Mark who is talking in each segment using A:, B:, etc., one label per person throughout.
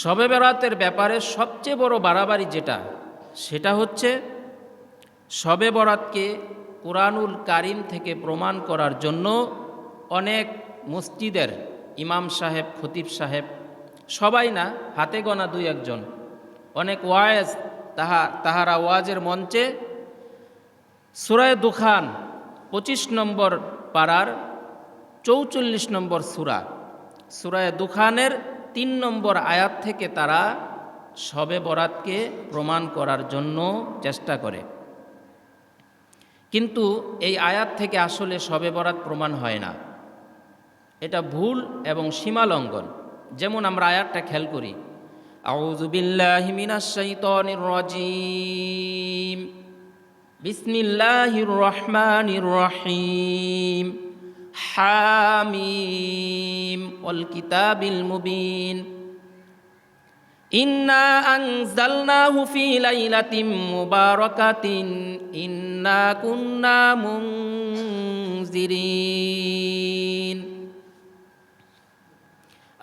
A: শবে বরাতের ব্যাপারে সবচেয়ে বড় বাড়াবাড়ি যেটা, সেটা হচ্ছে শবে বরাতকে কোরআনুল কারিম থেকে প্রমাণ করার জন্য অনেক মসজিদের ইমাম সাহেব, খতিব সাহেব, সবাই না, হাতে গোনা দুই একজন। অনেক ওয়াজ তাহা, তাহারা ওয়াজের মঞ্চে সুরায় দুখান, পঁচিশ নম্বর পাড়ার চৌচল্লিশ নম্বর সুরা। সুরায় দুখানের তিন নম্বর আয়াত থেকে তারা শবে বরাতকে প্রমাণ করার জন্য চেষ্টা করে। কিন্তু এই আয়াত থেকে আসলে শবে বরাত প্রমাণ হয় না। এটা ভুল এবং সীমালঙ্ঘন। যেমন আমরা আয়াতটা খেয়াল করি, আউযু বিল্লাহি মিনাশ শাইতানির রাজিম, বিসমিল্লাহির রহমানির রহিম, হামিম। ওয়াল কিতাবিল মুবিন ইন্না আনজালনাহু ফি লাইলাতিন মুবারাকাতিন ইন্না কুন্না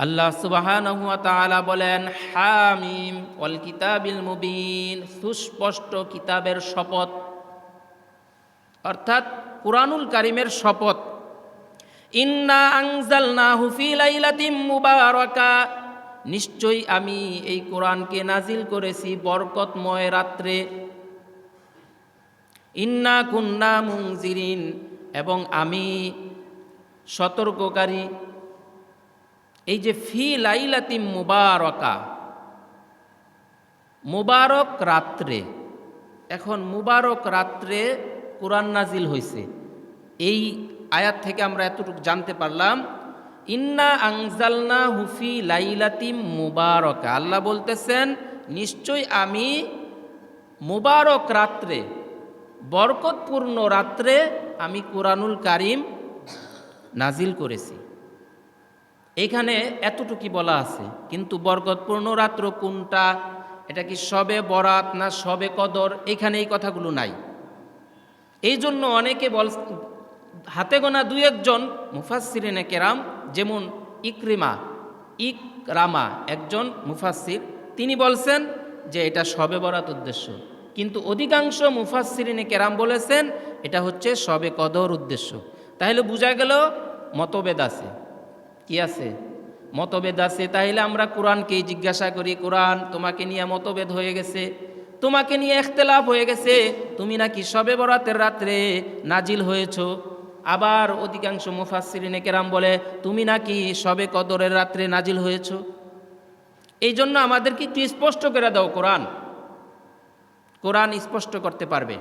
A: আল্লাহ সুবহানাহু তাআলা বলেন, হামিম ওয়াল কিতাবিল মুবিন সুস্পষ্ট কিতাবের শপথ, অর্থাৎ কুরআনুল কারিমের শপথ। ইন্না আনজালনাহু ফি লাইলাতিন মুবারাকা। নিশ্চয়ই আমি এই কোরআনকে নাজিল করেছি বরকতময় রাত্রে। ইন্না কুন্না মুংজিরিন এবং আমি সতর্ককারী। এই যে ফি লাইলাতি মুবারকা। মুবারক রাত্রে। এখন মুবারক রাত্রে কোরআন নাজিল হয়েছে এই আয়াত থেকে আমরা এতটুকু জানতে পারলাম, ইন্না আংজালনা হুফি লাইলাতিম মুবারকা। আল্লাহ বলতেছেন, নিশ্চয় আমি মুবারক রাত্রে, বরকতপূর্ণ রাত্রে আমি কোরআনুল কারিম নাজিল করেছি। এখানে এতটুকি বলা আছে, কিন্তু বরকতপূর্ণ রাত্র কোনটা, এটা কি সবে বরাত না সবে কদর, এখানে এই কথাগুলো নাই। এই জন্য অনেকে বল হাতে গোনা দুই একজন মুফাসিরিনে কেরাম, যেমন ইকরিমা, ইকরামা একজন মুফাসির তিনি বলছেন যে এটা সবে বরাত উদ্দেশ্য। কিন্তু অধিকাংশ মুফাসিরিনে কেরাম বলেছেন এটা হচ্ছে সবে কদর উদ্দেশ্য। তাহলে বোঝা গেল মতভেদ আছে। কি আছে? মতভেদ আছে, তাহলে আমরা কোরআনকেই জিজ্ঞাসা করি, কোরআন, তোমাকে নিয়ে মতভেদ হয়ে গেছে? তোমাকে নিয়ে এখতেলাফ হয়ে গেছে? তুমি নাকি সবে বরাতের রাত্রে নাজিল হয়েছ? আবার অধিকাংশ মুফাসিরিনে কেরাম বলে, তুমি নাকি সবে কদরের রাত্রে নাজিল হয়েছ? এই জন্য আমাদেরকে একটু স্পষ্ট করে দাও কোরআন। কোরআন স্পষ্ট করতে পারবে।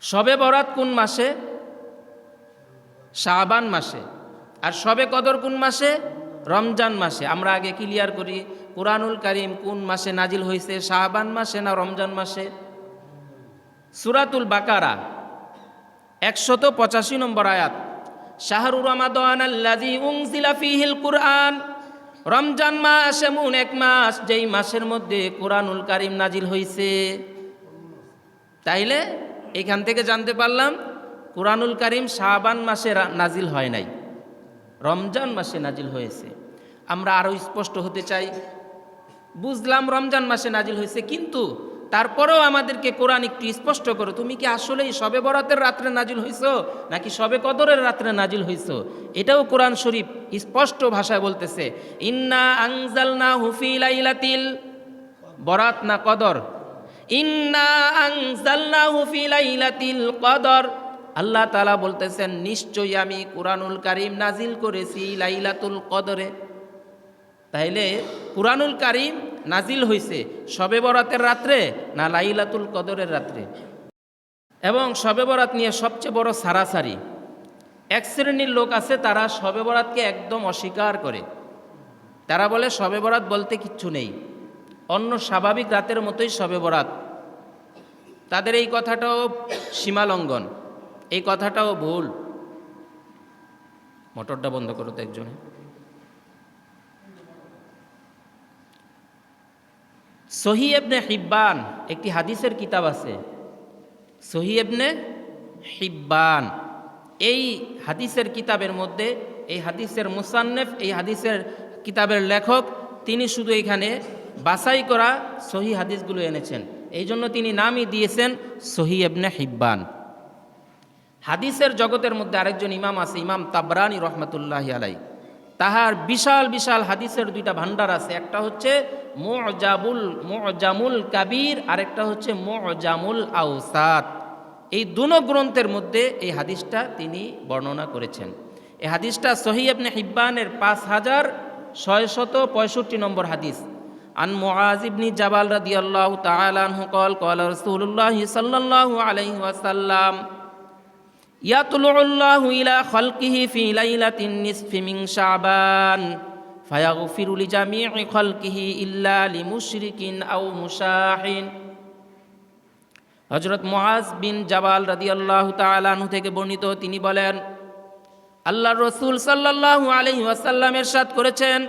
A: সবে বরাত কোন মাসে? শাবান মাসে। আর সবে কদর কোন মাসে? রমজান মাসে। আমরা আগে ক্লিয়ার করি, কোরআনুল করিম কোন মাসে নাজিল হয়েছে শাহবান মাসে না রমজান মাসে? সুরাতুল বাকারা। একশত পঁচাশি নম্বর আয়াত। শাহরু ফিহিল কুরআন। রমজান মাস এমন এক মাস যেই মাসের মধ্যে কোরআনুল কারিম নাজিল হয়েছে তাইলে এখান থেকে জানতে পারলাম, কোরআনুল কারিম শাহবান মাসে নাজিল হয় নাই। রমজান মাসে নাজিল হয়েছে। আমরা আরও স্পষ্ট হতে চাই। বুঝলাম রমজান মাসে নাজিল হয়েছে, কিন্তু তারপরেও আমাদেরকে কোরআন একটু স্পষ্ট করো। তুমি কি আসলেই সবে বরাতের রাত্রে নাজিল হইছ, নাকি সবে কদরের রাত্রে নাজিল হইছ? এটাও কোরআন শরীফ স্পষ্ট ভাষায় বলতেছে, ইন্না আংজালনা হুফি লাইলাতিল বরাত না কদর? ইন্না আংজালনা হুফি লাইলাতিল কদর। আল্লাহ তালা বলতেছেন, নিশ্চয়ই আমি কোরআনুল কারিম নাজিল করেছি লাইলাতুল কদরে। তাইলে কোরআনুল কারিম নাজিল হয়েছে শবে বরাতের রাত্রে না লাইলাতুল কদরের রাত্রে? এবং শবে বরাত নিয়ে সবচেয়ে বড় সারাসারি, এক শ্রেণির লোক আছে, তারা শবে বরাতকে একদম অস্বীকার করে। তারা বলে শবে বরাত বলতে কিচ্ছু নেই। অন্য স্বাভাবিক রাতের মতোই শবে বরাত। তাদের এই কথাটাও সীমালঙ্ঘন, এই কথাটাও ভুল। মোটরটা বন্ধ করো তো একজনে। সহি এবনে হিব্বান, একটি হাদিসের কিতাব আছে। সহি এবনে হিব্বান, এই হাদিসের কিতাবের মধ্যে, এই হাদিসের মুসান্নেফ, এই হাদিসের কিতাবের লেখক, তিনি শুধু এখানে বাছাই করা সহি হাদিসগুলো এনেছেন। এই জন্য তিনি নামই দিয়েছেন সহি এবনে হিব্বান। হাদিসের জগতের মধ্যে আরেকজন ইমাম আছে, ইমাম তাবরানি রহমতুল্লাহ আলাই তাহার বিশাল বিশাল হাদিসের দুইটা ভান্ডার আছে। একটা হচ্ছে মোজাবুল, মোজামুল কাবির, আরেকটা হচ্ছে মোজামুল আউসাত এই দুনো গ্রন্থের মধ্যে এই হাদিসটা তিনি বর্ণনা করেছেন। এই হাদিসটা সহিবনে হিব্বানের পাঁচ হাজার ছয়শত পঁয়ষট্টি নম্বর হাদিস। আন মোয়াজিবনি জাবাল রাদিয়াল্লাহু তাআলা আনহু কল কল রাসূলুল্লাহ সাল্লাল্লাহু আলাইহি ওয়াসাল্লাম يطلع الله إلى خلقه في ليلة النصف من شعبان فيغفر لجميع خلقه إلا لمشرك أو مشاحن হজরত মুআজ বিন জাবাল রাদিয়াল্লাহু তাআলা আনহু থেকে বর্ণিত তিনি বলেন আল্লাহর রসুল সাল্লাল্লাহু আলাইহি ওয়াসাল্লাম এরশাদ করেছেন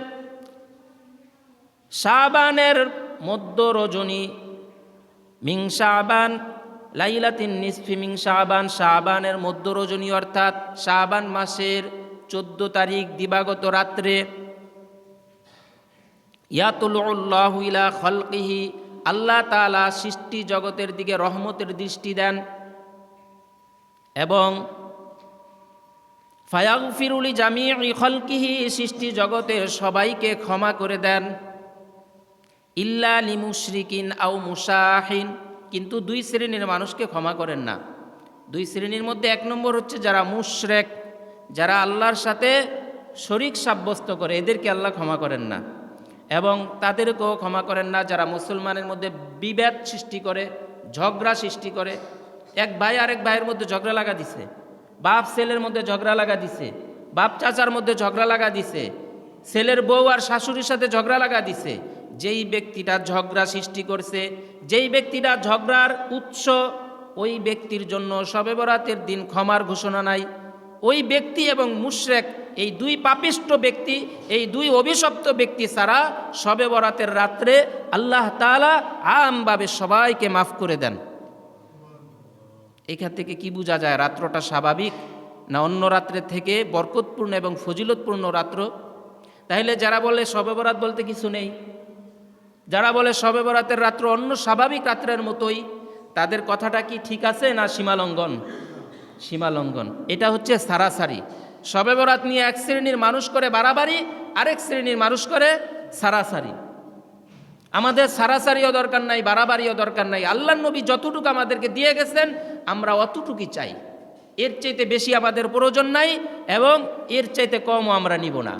A: শাবানের মধ্য রজনী মিং শাবান লাইলাতিন নিসফি মিং শাবান, শাবানের মধ্য রজনী অর্থাৎ শাবান মাসের চোদ্দ তারিখ দিবাগত রাত্রে ইয়াতুল্লাহ ইলা খলকিহি, আল্লাহ তালা সৃষ্টি জগতের দিকে রহমতের দৃষ্টি দেন এবং ফায়াগফিরুলি জামি খলকিহি, সৃষ্টি জগতের সবাইকে ক্ষমা করে দেন। ইল্লা লিমুশরিকিন আউ মুসাহিন কিন্তু দুই শ্রেণির মানুষকে ক্ষমা করেন না। দুই শ্রেণির মধ্যে এক নম্বর হচ্ছে যারা মুশরেক, যারা আল্লাহর সাথে শরিক সাব্যস্ত করে, এদেরকে আল্লাহ ক্ষমা করেন না। এবং তাদেরকেও ক্ষমা করেন না যারা মুসলমানের মধ্যে বিভেদ সৃষ্টি করে, ঝগড়া সৃষ্টি করে। এক ভাই আরেক ভাইয়ের মধ্যে ঝগড়া লাগা দিছে। বাপ ছেলের মধ্যে ঝগড়া লাগা দিছে। বাপ চাচার মধ্যে ঝগড়া লাগা দিছে। ছেলের বউ আর শাশুড়ির সাথে ঝগড়া লাগা দিছে। যেই ব্যক্তিটা ঝগড়া সৃষ্টি করছে, যেই ব্যক্তিটা ঝগড়ার উৎস, ওই ব্যক্তির জন্য শবে বরাতের দিন ক্ষমার ঘোষণা নাই। ওই ব্যক্তি এবং মুশরেক, এই দুই পাপিষ্ট ব্যক্তি, এই দুই অভিশপ্ত ব্যক্তি ছাড়া শবে বরাতের রাত্রে আল্লাহ তালা আমভাবে সবাইকে মাফ করে দেন। এখান থেকে কি বোঝা যায়, রাত্রটা স্বাভাবিক না অন্য রাত্রের থেকে বরকতপূর্ণ এবং ফজিলতপূর্ণ রাত্র? তাহলে যারা বলে শবে বরাত বলতে কিছু নেই। যারা বলে শবে বরাতের রাত্র অন্য স্বাভাবিক রাত্রের মতোই, তাদের কথাটা কি ঠিক আছে না সীমালঙ্ঘন? সীমালঙ্ঘন। এটা হচ্ছে সারাসারি। শবে বরাত নিয়ে এক শ্রেণির মানুষ করে বাড়াবাড়ি, আরেক শ্রেণির মানুষ করে সারাসারি। আমাদের সারাসারিও দরকার নাই, বাড়াবাড়িও দরকার নাই। আল্লাহ নবী যতটুকু আমাদেরকে দিয়ে গেছেন, আমরা অতটুকুই চাই। এর চাইতে বেশি আমাদের প্রয়োজন নাই এবং এর চাইতে কমও আমরা নিব না।